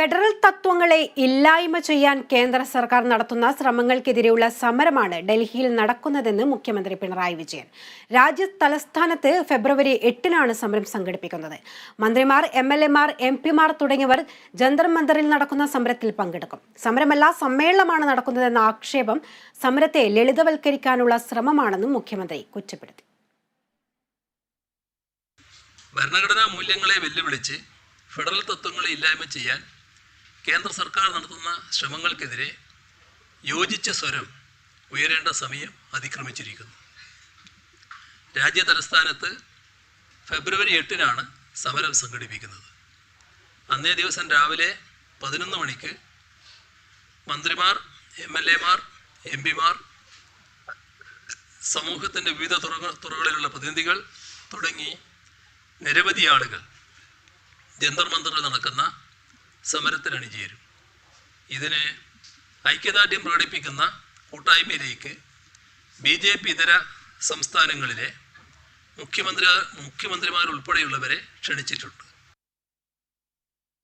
Federal തത്വങ്ങളെ ഇല്ലായ്മ ചെയ്യാൻ കേന്ദ്ര സർക്കാർ നടത്തുന്ന ശ്രമങ്ങൾക്കെതിരെയുള്ള സമരമാണ് ഡൽഹിയിൽ നടക്കുന്നതെന്ന് മുഖ്യമന്ത്രി പിണറായി വിജയൻ. രാജ്യ തലസ്ഥാനത്ത് ഫെബ്രുവരി എട്ടിനാണ് സമരം സംഘടിപ്പിക്കുന്നത്. മന്ത്രിമാർ എം എൽ എമാർ എം പിമാർ തുടങ്ങിയവർ ജന്തർ മന്ദറിൽ നടക്കുന്ന സമരത്തിൽ പങ്കെടുക്കും. സമരമല്ല സമ്മേളനമാണ് നടക്കുന്നതെന്ന ആക്ഷേപം സമരത്തെ ലളിതവൽക്കരിക്കാനുള്ള ശ്രമമാണെന്നും മുഖ്യമന്ത്രി കുറ്റപ്പെടുത്തി. ഭരണഘടനാ മൂല്യങ്ങളെ വെല്ലുവിളിച്ച് ഫെഡറൽ തത്വങ്ങളെ ഇല്ലായ്മ ചെയ്യാൻ കേന്ദ്ര സർക്കാർ നടത്തുന്ന ശ്രമങ്ങൾക്കെതിരെ യോജിച്ച സ്വരം ഉയരേണ്ട സമയം അതിക്രമിച്ചിരിക്കുന്നു. രാജ്യ തലസ്ഥാനത്ത് ഫെബ്രുവരി എട്ടിനാണ് സമരം സംഘടിപ്പിക്കുന്നത്. അന്നേ ദിവസം രാവിലെ പതിനൊന്ന് മണിക്ക് മന്ത്രിമാർ എം എൽ എമാർ എം പിമാർ സമൂഹത്തിന്റെ വിവിധ തുറക തുറകളിലുള്ള പ്രതിനിധികൾ തുടങ്ങി നിരവധി ആളുകൾ. ജന്തർ മന്ദറിൽ നടക്കുന്ന സമരത്തിൽ അണിചേരും. ഇതിന് ഐക്യദാർഢ്യം പ്രകടിപ്പിക്കുന്ന കൂട്ടായ്മയിലേക്ക് ബി ജെ പി ഇതര സംസ്ഥാനങ്ങളിലെ മുഖ്യമന്ത്രി മുഖ്യമന്ത്രിമാരുൾപ്പെടെയുള്ളവരെ ക്ഷണിച്ചിട്ടുണ്ട്.